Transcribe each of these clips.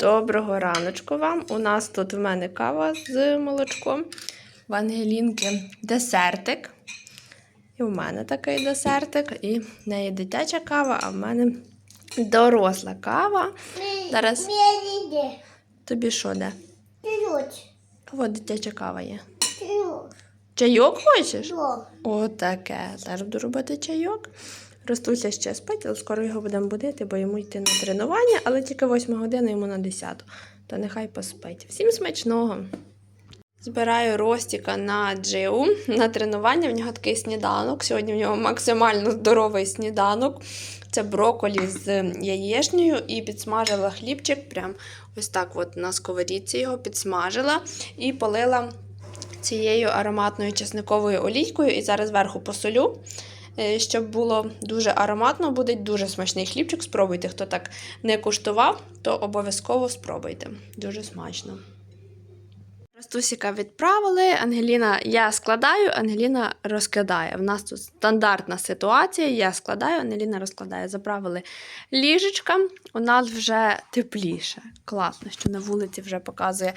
Доброго раночку вам. У нас тут в мене кава з молочком. В Ангелінки десертик. І в мене такий десертик. І в неї дитяча кава, а в мене доросла кава. Зараз тобі що де? От дитяча кава є. Чайок хочеш? Отаке. Зараз буду робити чайок. Ростуся ще спить, але скоро його будемо будити, бо йому йти на тренування, але тільки 8 година йому на 10. То нехай поспить. Всім смачного! Збираю Ростіка на джиу на тренування. В нього такий сніданок. Сьогодні в нього максимально здоровий сніданок. Це броколі з яєчнею і підсмажила хлібчик. Прям ось так от на сковорідці його підсмажила і полила цією ароматною чесниковою олійкою. І зараз зверху посолю. Е, Щоб було дуже ароматно, буде дуже смачний хлібчик. Спробуйте, хто так не куштував, то обов'язково спробуйте. Дуже смачно. Ростусіка відправили. Ангеліна, я складаю, Ангеліна розкладає. У нас тут стандартна ситуація. Я складаю, Ангеліна розкладає. Заправили ліжечка. У нас вже тепліше. Класно, що на вулиці вже показує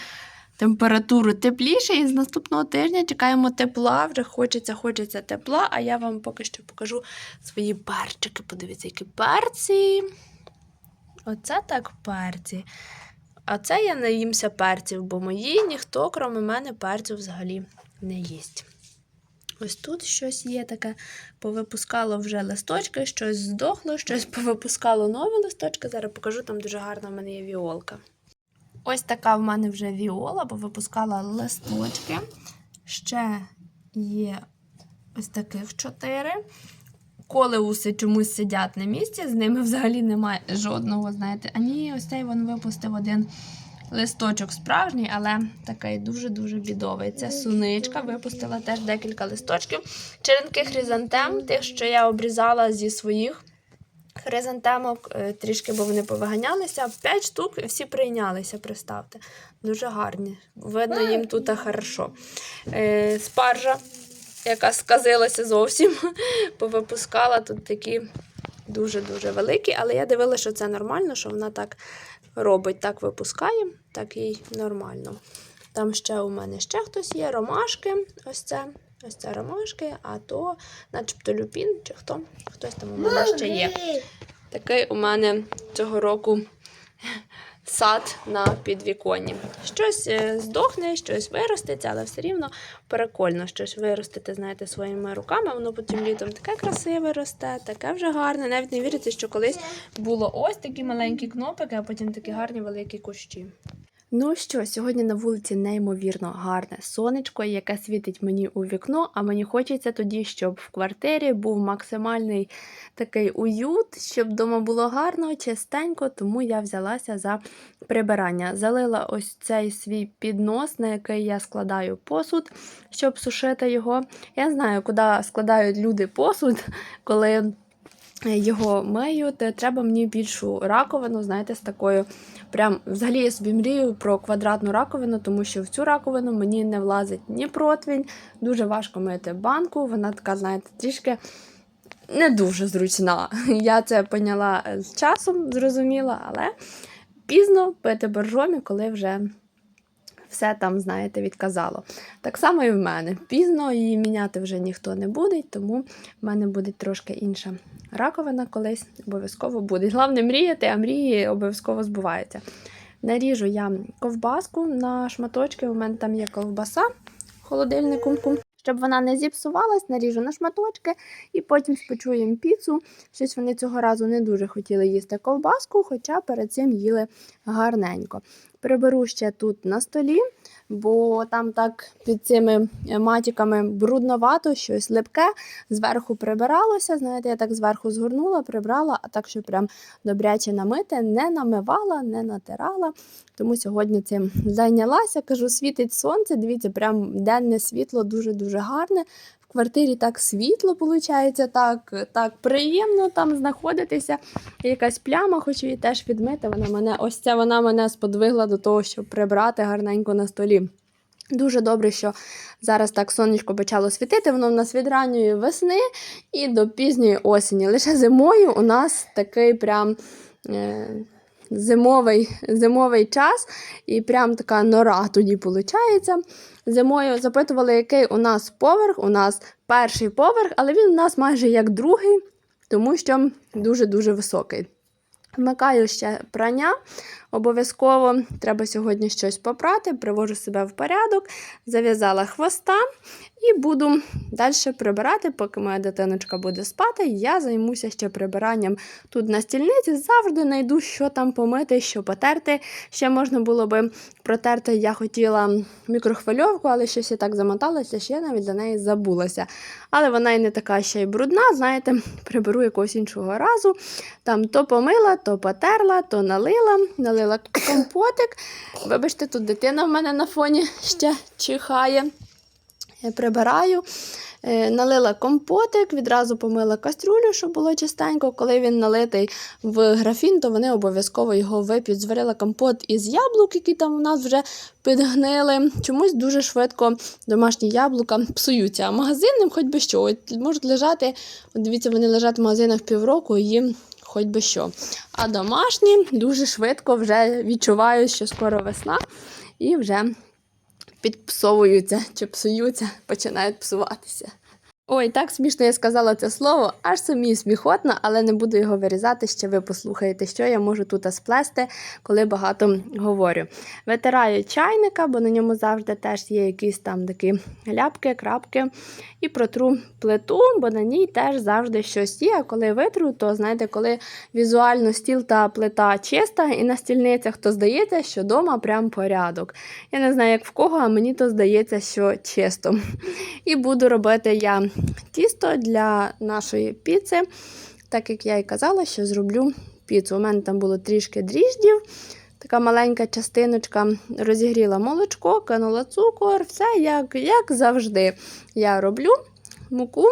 температуру тепліше. І з наступного тижня чекаємо тепла. Вже хочеться, хочеться тепла. А я вам поки що покажу свої перчики. Подивіться, які перці. Оце так перці. А це я наїмся перців, бо мої ніхто, крім мене, перців взагалі не їсть. Ось тут щось є таке, повипускало вже листочки, щось здохло, щось повипускало нові листочки. Зараз покажу, там дуже гарна в мене є віолка. Ось така в мене вже віола, повипускала листочки. Ще є ось таких чотири. Колеуси чомусь сидять на місці, з ними взагалі немає жодного, знаєте. А ні, ось цей він випустив один листочок справжній, але такий дуже-дуже бідовий. Це суничка, випустила теж декілька листочків. Черенки хризантем, тих, що я обрізала зі своїх хризантемок, е, трішки, бо вони повиганялися. П'ять штук всі прийнялися, представте. Дуже гарні. Видно, їм тут хорошо. Е, спаржа яка сказилася зовсім, повипускала тут такі дуже-дуже великі, але я дивилася, що це нормально, що вона так робить, так випускає, так їй нормально. Там ще у мене ще хтось є, ромашки, ось це. Ось це ромашки, а то, начебто, люпін, чи хто, хтось там у мене ще є. Такий у мене цього року сад на підвіконні. Щось е, здохне, щось виростеться, але все рівно прикольно щось виростити, знаєте, своїми руками. Воно потім літом таке красиве росте, таке вже гарне. Навіть не вірите, що колись було ось такі маленькі кнопики, а потім такі гарні великі кущі. Ну що, сьогодні на вулиці неймовірно гарне сонечко, яке світить мені у вікно, а мені хочеться тоді, щоб в квартирі був максимальний такий уют, щоб вдома було гарно, чистенько, тому я взялася за прибирання. Залила ось цей свій піднос, на який я складаю посуд, щоб сушити його. Я знаю, куди складають люди посуд, коли його миють. Треба мені більшу раковину, знаєте, з такою. Прям взагалі я собі мрію про квадратну раковину, тому що в цю раковину мені не влазить ні противень, дуже важко мити банку. Вона така, знаєте, трішки не дуже зручна. Я це поняла з часом, зрозуміла, але пізно пити боржомі, коли вже все там, знаєте, відказало. Так само і в мене. Пізно її міняти вже ніхто не буде, тому в мене буде трошки інша раковина колись обов'язково буде. Головне мріяти, а мрії обов'язково збуваються. Наріжу я ковбаску на шматочки. У мене там є ковбаса в холодильнику. Щоб вона не зіпсувалась, наріжу на шматочки і потім спечу їм піцу. Щось вони цього разу не дуже хотіли їсти ковбаску, хоча перед цим їли гарненько. Приберу ще тут на столі, бо там так під цими матіками брудновато, щось липке. Зверху прибиралося. Знаєте, я так зверху згорнула, прибрала, а так, що прям добряче намити, не намивала, не натирала. Тому сьогодні цим зайнялася. Кажу, світить сонце. Дивіться, прям денне світло дуже-дуже гарне. Квартирі так світло, виходить, так, так приємно там знаходитися. Якась пляма, хочу її теж відмити. Вона мене, ось ця вона мене сподвигла до того, щоб прибрати гарненько на столі. Дуже добре, що зараз так сонечко почало світити, воно в нас від ранньої весни і до пізньої осені. Лише зимою у нас такий прям. Е- зимовий, зимовий час, і прям така нора тоді виходить. Зимою запитували, який у нас поверх. У нас перший поверх, але він у нас майже як другий, тому що дуже-дуже високий. Вмикаю ще прання. Обов'язково треба сьогодні щось попрати, привожу себе в порядок, зав'язала хвоста і буду далі прибирати, поки моя дитиночка буде спати. Я займуся ще прибиранням тут на стільниці. Завжди знайду, що там помити, що потерти. Ще можна було би протерти. Я хотіла мікрохвильовку, але щось я так замоталася, що я навіть за неї забулася. Але вона і не така ще й брудна. Знаєте, приберу якогось іншого разу. Там то помила, то потерла, то налила, налила компотик. Вибачте, тут дитина в мене на фоні ще чихає. Я прибираю, е, налила компотик, відразу помила кастрюлю, щоб було чистенько. Коли він налитий в графін, то вони обов'язково його вип'ють. Зварила компот із яблук, які там у нас вже підгнили. Чомусь дуже швидко домашні яблука псуються. А магазинним хоч би що. Можуть лежати, дивіться, вони лежать в магазинах півроку і їм хоч би що. А домашні дуже швидко вже відчувають, що скоро весна, і вже підпсовуються чи псуються, починають псуватися. Ой, так смішно я сказала це слово, аж самі сміхотно, але не буду його вирізати, ще ви послухаєте, що я можу тут сплести, коли багато говорю. Витираю чайника, бо на ньому завжди теж є якісь там такі ляпки, крапки. І протру плиту, бо на ній теж завжди щось є. А коли витру, то знаєте, коли візуально стіл та плита чиста, і на стільницях, то здається, що вдома прям порядок. Я не знаю, як в кого, а мені то здається, що чисто. І буду робити я тісто для нашої піци, так як я і казала, що зроблю піцу. У мене там було трішки дріждів. Така маленька частиночка розігріла молочко, кинула цукор, все як, як завжди. Я роблю муку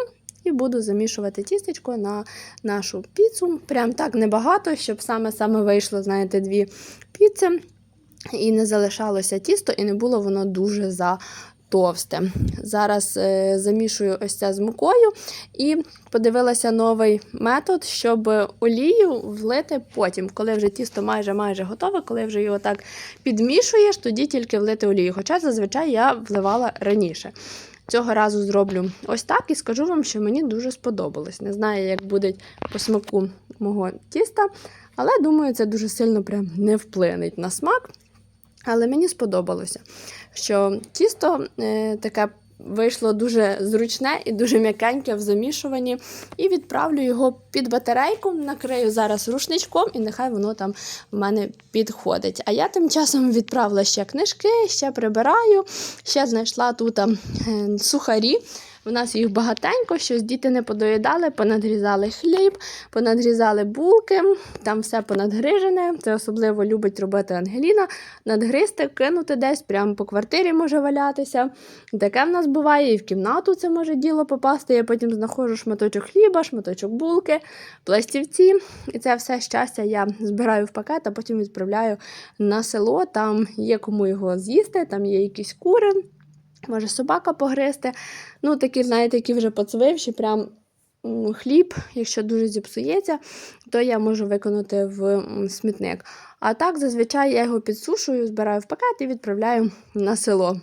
і буду замішувати тістечко на нашу піцу. Прям так небагато, щоб саме-саме вийшло, знаєте, дві піци. І не залишалося тісто, і не було воно дуже за. Товсте. Зараз е, замішую ось це з мукою і подивилася новий метод, щоб олію влити потім, коли вже тісто майже майже готове, коли вже його так підмішуєш, тоді тільки влити олію. Хоча зазвичай я вливала раніше. Цього разу зроблю ось так і скажу вам, що мені дуже сподобалось. Не знаю, як буде по смаку мого тіста, але думаю, це дуже сильно прям не вплинеть на смак. Але мені сподобалося, що тісто е, таке вийшло дуже зручне і дуже м'якеньке в замішуванні. І відправлю його під батарейку, накрию зараз рушничком, і нехай воно там в мене підходить. А я тим часом відправила ще книжки, ще прибираю, ще знайшла тут е, сухарі. У нас їх багатенько, щось діти не подоїдали, понадрізали хліб, понадрізали булки, там все понадгрижене. Це особливо любить робити Ангеліна. Надгризти, кинути десь, прямо по квартирі може валятися. Таке в нас буває, і в кімнату це може діло попасти. Я потім знаходжу шматочок хліба, шматочок булки, пластівці. І це все щастя я збираю в пакет, а потім відправляю на село. Там є кому його з'їсти, там є якісь кури. Може собака погризти. Ну, такі, знаєте, які вже поцвивші, прям хліб, якщо дуже зіпсується, то я можу виконати в смітник. А так, зазвичай я його підсушую, збираю в пакет і відправляю на село.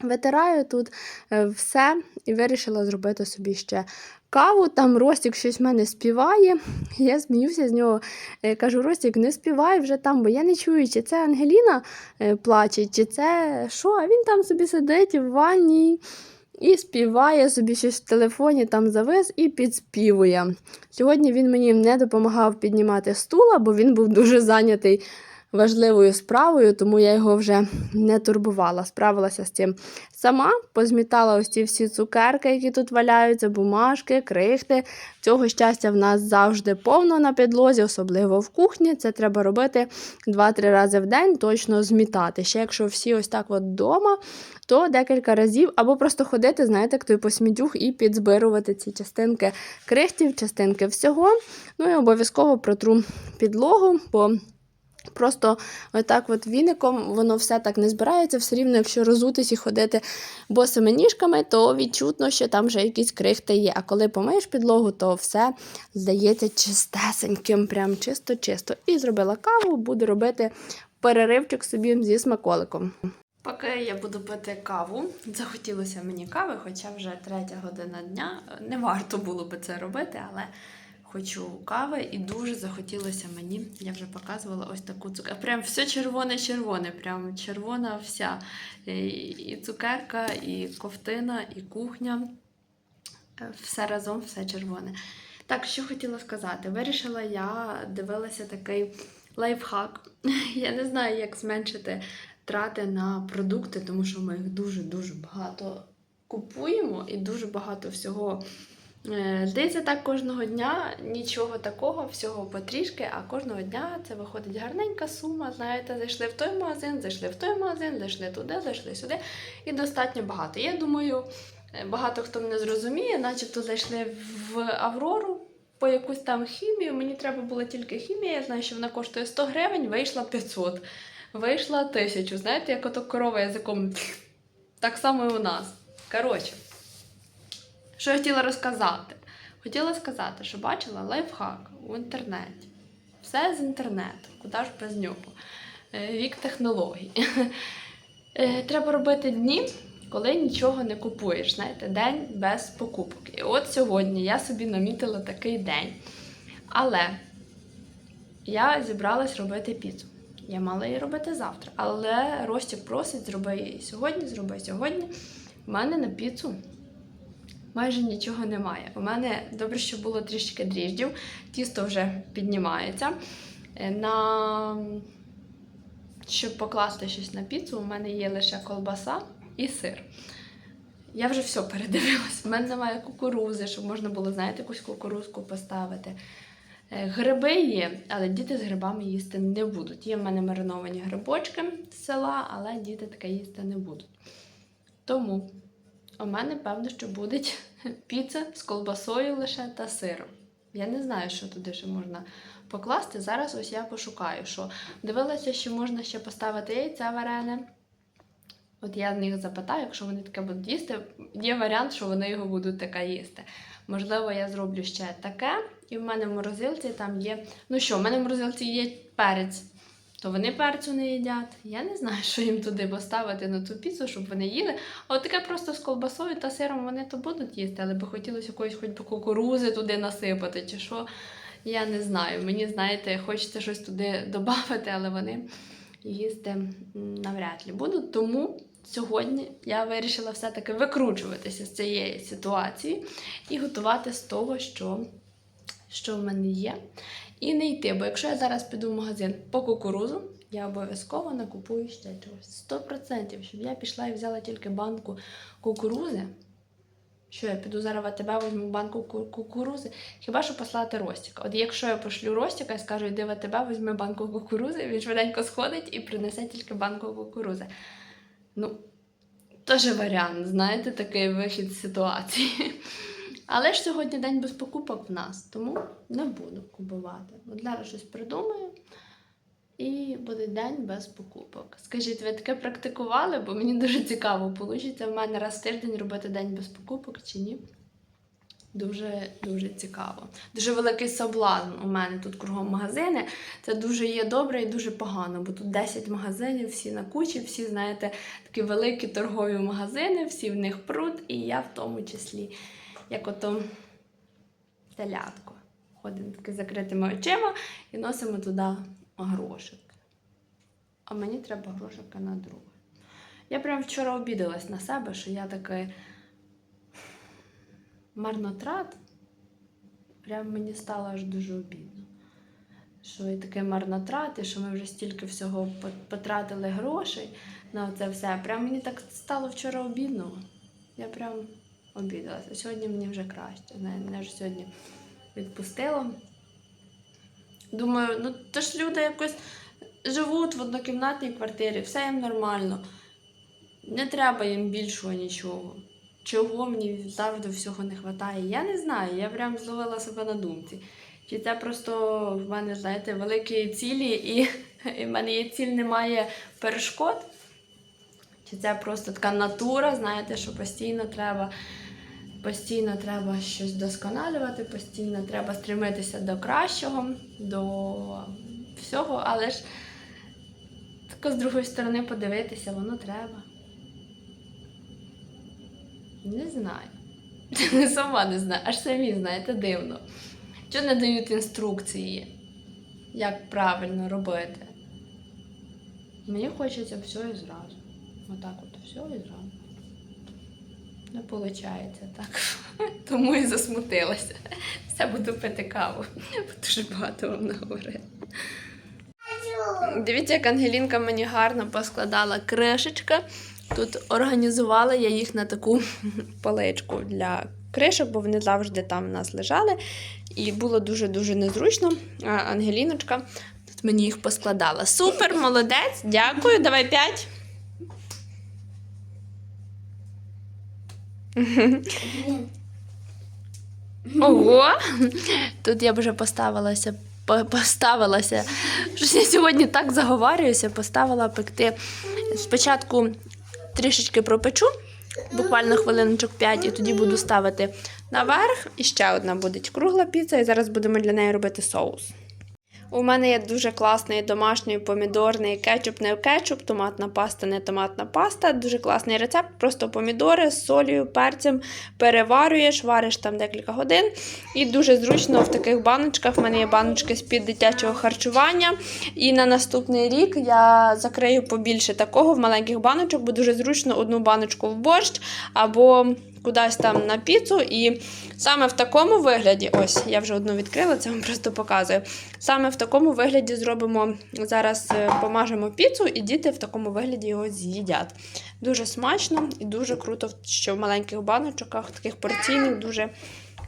Витираю тут е, все і вирішила зробити собі ще каву. Там Ростік щось в мене співає. Я сміюся з нього. Е, Кажу, Ростік, не співай вже там, бо я не чую, чи це Ангеліна е, плаче, чи це що. А він там собі сидить в ванні і співає собі щось в телефоні, там завис і підспівує. Сьогодні він мені не допомагав піднімати стула, бо він був дуже зайнятий важливою справою, тому я його вже не турбувала. Справилася з цим сама, позмітала ось ці всі цукерки, які тут валяються, бумажки, крихти. Цього щастя в нас завжди повно на підлозі, особливо в кухні. Це треба робити 2-3 рази в день, точно змітати. Ще якщо всі ось так от вдома, то декілька разів, або просто ходити, знаєте, як той посмідюх і підзбирувати ці частинки крихтів, частинки всього. Ну і обов'язково протру підлогу, бо Просто отак от віником воно все так не збирається, все рівно, якщо розутись і ходити босими ніжками, то відчутно, що там вже якісь крихти є. А коли помиєш підлогу, то все здається чистесеньким, прям чисто-чисто. І зробила каву, буду робити переривчик собі зі смаколиком. Поки я буду пити каву, захотілося мені кави, хоча вже третя година дня. Не варто було би це робити, але хочу кави і дуже захотілося мені. Я вже показувала ось таку цукерку. Прям все червоне-червоне, прям червона вся. І цукерка, і ковтина, і кухня. Все разом, все червоне. Так, що хотіла сказати. Вирішила я дивилася такий лайфхак. Я не знаю, як зменшити трати на продукти, тому що ми їх дуже-дуже багато купуємо і дуже багато всього. Е, Здається, так кожного дня нічого такого, всього потрішки, а кожного дня це виходить гарненька сума. Знаєте, зайшли в той магазин, зайшли в той магазин, зайшли туди, зайшли сюди. І достатньо багато. Я думаю, е, багато хто мене зрозуміє, начебто зайшли в Аврору по якусь там хімію. Мені треба була тільки хімія. Я знаю, що вона коштує 100 гривень, вийшла 500, вийшла 1000. Знаєте, як ото корова язиком. Так само і у нас. Коротше, що я хотіла розказати? Хотіла сказати, що бачила лайфхак в інтернеті. Все з інтернету, куди ж без нього. Е, Вік технологій. Е, Треба робити дні, коли нічого не купуєш. Знаєте, день без покупок. І от сьогодні я собі намітила такий день. Але я зібралась робити піцу. Я мала її робити завтра. Але Ростік просить, зроби її сьогодні, зроби сьогодні. У мене на піцу майже нічого немає. У мене добре, що було трішки дріждів, тісто вже піднімається. Е, На... Щоб покласти щось на піцу, у мене є лише колбаса і сир. Я вже все передивилась. У мене немає кукурузи, щоб можна було, знаєте, якусь кукурузку поставити. Е, Гриби є, але діти з грибами їсти не будуть. Є в мене мариновані грибочки з села, але діти таке їсти не будуть. Тому у мене певно, що буде піца з колбасою лише та сиром. Я не знаю, що туди ще можна покласти. Зараз ось я пошукаю, що дивилася, що можна ще поставити яйця варене. От я з них запитаю, якщо вони таке будуть їсти, є варіант, що вони його будуть таке їсти. Можливо, я зроблю ще таке, і в мене в морозилці там є. Ну що, в мене в морозилці є перець, то вони перцю не їдять. Я не знаю, що їм туди поставити на ту піцу, щоб вони їли. А от таке просто з колбасою та сиром вони то будуть їсти, але би хотілося якоїсь хоч би кукурузи туди насипати, чи що. Я не знаю. Мені, знаєте, хочеться щось туди додати, але вони їсти навряд ли будуть. Тому сьогодні я вирішила все-таки викручуватися з цієї ситуації і готувати з того, що, що в мене є. І не йти, бо якщо я зараз піду в магазин по кукурузу, я обов'язково накупую ще чогось. 100%, щоб я пішла і взяла тільки банку кукурузи. Що я піду зараз в АТБ, візьму банку кукурузи, хіба що послати Ростіка. От якщо я пошлю Ростіка і скажу, йди в АТБ, візьми банку кукурузи, він швиденько сходить і принесе тільки банку кукурузи. Ну, теж варіант, знаєте, такий вихід з ситуації. Але ж сьогодні день без покупок в нас, тому не буду купувати. От зараз щось придумаю. І буде день без покупок. Скажіть, ви таке практикували? Бо мені дуже цікаво, вийде в мене раз в тиждень робити день без покупок чи ні? Дуже дуже цікаво. Дуже великий соблазн у мене тут кругом магазини. Це дуже є добре і дуже погано, бо тут 10 магазинів, всі на кучі, всі, знаєте, такі великі торгові магазини, всі в них прут, і я в тому числі, як ото телятко. Ходимо таки закритими очима і носимо туди грошики. А мені треба грошики на друге. Я прям вчора обідалась на себе, що я такий марнотрат. Прям мені стало аж дуже обідно. Що і таке і що ми вже стільки всього потратили грошей на це все. Прям мені так стало вчора обідно. Я прям обідалася. Сьогодні мені вже краще. Мене вже сьогодні відпустило. Думаю, ну то ж люди якось живуть в однокімнатній квартирі, все їм нормально. Не треба їм більшого нічого. Чого мені завжди всього не вистачає? Я не знаю. Я прям зловила себе на думці. Чи це просто в мене, знаєте, великі цілі і І в мене є ціль, немає перешкод. Чи це просто така натура, знаєте, що постійно треба, постійно треба щось досконалювати, постійно треба стремитися до кращого, до всього, але ж тако з другої сторони подивитися, воно треба. Не знаю. Сама не знаю, аж самі знаєте, дивно. Чого не дають інструкції, як правильно робити? Мені хочеться все і зразу. Отак от все і зразу. Не виходить так. Тому і засмутилася. Все буду пити каву. Дуже багато вам наговорила. Дивіться, як Ангелінка мені гарно поскладала кришечки. Тут організувала я їх на таку поличку для кришок, бо вони завжди там у нас лежали. І було дуже-дуже незручно. А Ангеліночка тут мені їх поскладала. Супер, молодець, дякую. Давай п'ять. Ого! Тут я б вже поставилася. Поставилася. Щось я сьогодні так заговарююся, поставила пекти. Спочатку трішечки пропечу, буквально хвилиночок 5, і тоді буду ставити наверх. І ще одна буде кругла піца, і зараз будемо для неї робити соус. У мене є дуже класний домашній помідорний кетчуп, не кетчуп, томатна паста, не томатна паста. Дуже класний рецепт. Просто помідори з солью, перцем переварюєш, вариш там декілька годин. І дуже зручно в таких баночках. В мене є баночки з-під дитячого харчування. І на наступний рік я закрию побільше такого в маленьких баночок, бо дуже зручно одну баночку в борщ або кудись там на піцу. І саме в такому вигляді, ось я вже одну відкрила, це вам просто показую. Саме в такому вигляді зробимо зараз е, помажемо піцу, і діти в такому вигляді його з'їдять. Дуже смачно і дуже круто, що в маленьких баночках, таких порційних, дуже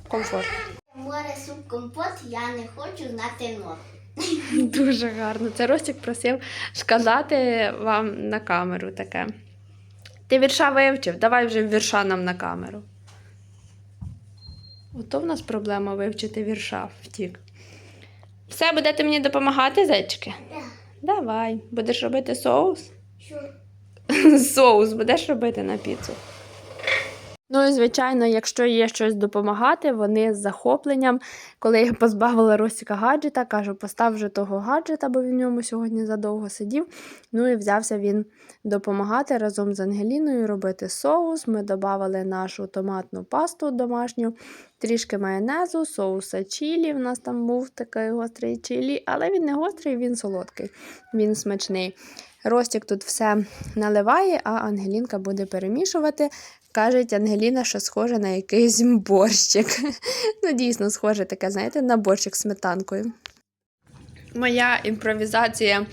комфортно. Море суп компот, я не хочу знати нот. Дуже гарно. Це Ростік просив сказати вам на камеру таке. Ти вірша вивчив, давай вже вірша нам на камеру. Ото в нас проблема вивчити вірша втік. Все, будете мені допомагати, зайчики? Так. Давай. Будеш робити соус? Що? Соус будеш робити на піцу. Ну і звичайно, якщо є щось допомагати, вони з захопленням. Коли я позбавила Ростіка гаджета, кажу, постав вже того гаджета, бо він в ньому сьогодні задовго сидів. Ну і взявся він допомагати разом з Ангеліною робити соус. Ми додали нашу томатну пасту домашню, трішки майонезу, соуса чілі. У нас там був такий гострий чілі, але він не гострий, він солодкий, він смачний. Ростік тут все наливає, а Ангелінка буде перемішувати. Каже Ангеліна, що схоже на якийсь борщик. Ну, дійсно, схоже таке, знаєте, на борщик з сметанкою. Моя імпровізація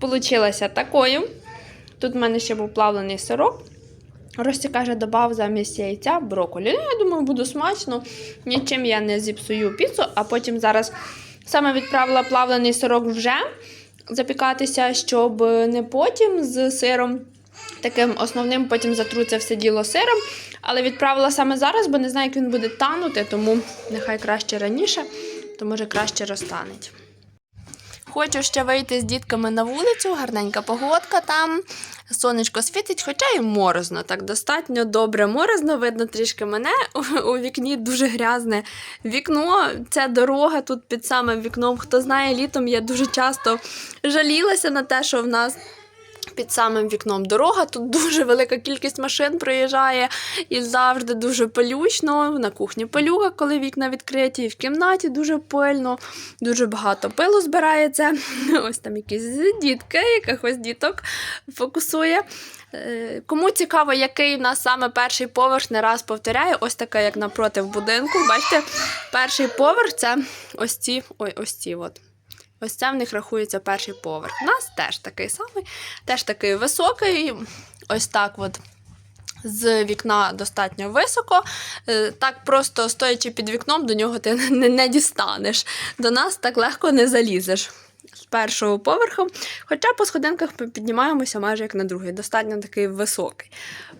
получилася такою. Тут в мене ще був плавлений сирок. Рості каже, додав замість яйця брокколі. Ну, я думаю, буде смачно. Нічим я не зіпсую піцу, а потім зараз саме відправила плавлений сирок вже запікатися, щоб не потім з сиром таким основним потім затру це все діло сиром. Але відправила саме зараз, бо не знаю, як він буде танути, тому нехай краще раніше, то може краще розтанеть. Хочу ще вийти з дітками на вулицю, гарненька погодка там. Сонечко світить, хоча й морозно, так достатньо добре морозно. Видно трішки мене у, вікні дуже грязне вікно. Це дорога тут під самим вікном. Хто знає, літом я дуже часто жалілася на те, що в нас. Під самим вікном дорога. Тут дуже велика кількість машин проїжджає і завжди дуже пилючно. На кухні пилюка, коли вікна відкриті, і в кімнаті дуже пильно, дуже багато пилу збирається. Ось там якісь дітки, якихось діток фокусує. Е, Кому цікаво, який в нас саме перший поверх, не раз повторяю, ось таке, як напроти в будинку. Бачите, перший поверх це ось ці, ой, ось ці от. Ось це в них рахується перший поверх. У нас теж такий самий, теж такий високий. Ось так от. З вікна достатньо високо. Е, Так просто стоячи під вікном, до нього ти не, не дістанеш. До нас так легко не залізеш з першого поверху. Хоча по сходинках ми піднімаємося майже як на другий. Достатньо такий високий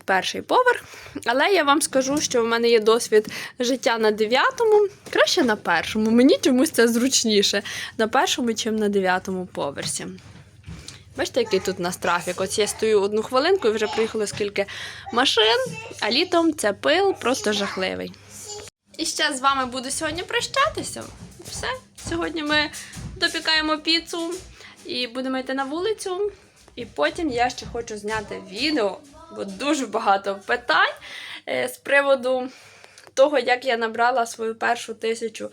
перший поверх. Але я вам скажу, що в мене є досвід життя на дев'ятому, краще на першому. Мені чомусь це зручніше на першому, чим на дев'ятому поверсі. Бачите, який тут у нас трафік? Ось я стою одну хвилинку і вже приїхало скільки машин, а літом це пил просто жахливий. І ще з вами буду сьогодні прощатися. Все. Сьогодні ми допікаємо піцу і будемо йти на вулицю. І потім я ще хочу зняти відео, бо дуже багато питань е, з приводу того, як я набрала свою першу тисячу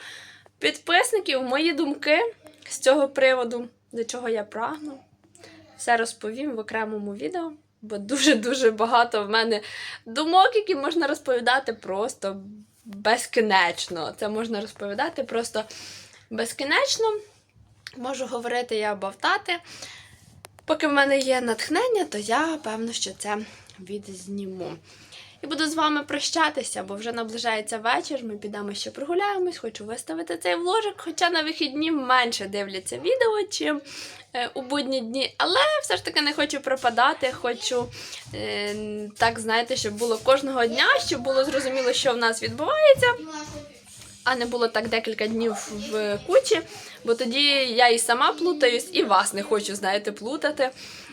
підписників, мої думки з цього приводу, до чого я прагну. Все розповім в окремому відео, бо дуже-дуже багато в мене думок, які можна розповідати просто безкінечно. Це можна розповідати просто безкінечно. Можу говорити я бавтати. Поки в мене є натхнення, то я певно, що це відзніму. І буду з вами прощатися, бо вже наближається вечір. Ми підемо ще прогуляємось. Хочу виставити цей вложик, хоча на вихідні менше дивляться відео, чим е, у будні дні. Але все ж таки не хочу пропадати. Хочу е, так, знаєте, щоб було кожного дня, щоб було зрозуміло, що в нас відбувається а не було так декілька днів в кучі, бо тоді я і сама плутаюсь, і вас не хочу, знаєте, плутати.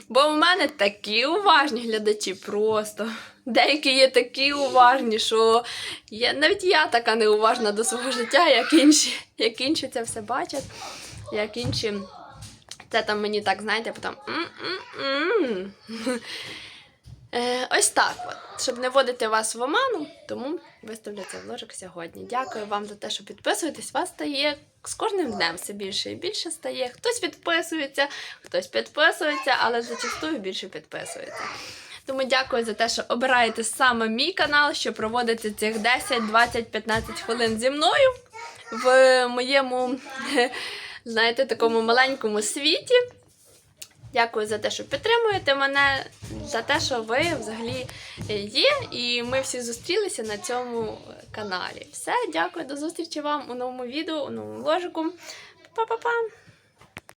Бо в мене такі уважні глядачі просто. Деякі є такі уважні, що я, навіть я така неуважна до свого життя, як інші, як інші це все бачать, як інші. Це там мені так, знаєте, потім. Е, ось так, от, щоб не вводити вас в оману, тому виставлю цей вложик сьогодні. Дякую вам за те, що підписуєтесь. Вас стає з кожним днем все більше і більше стає. Хтось підписується, хтось підписується, але зачастую більше підписується. Тому дякую за те, що обираєте саме мій канал, що проводите цих 10, 20, 15 хвилин зі мною в моєму, знаєте, такому маленькому світі. Дякую за те, що підтримуєте мене, за те, що ви взагалі є, і ми всі зустрілися на цьому каналі. Все, дякую, до зустрічі вам у новому відео, у новому ложику. Па-па-па!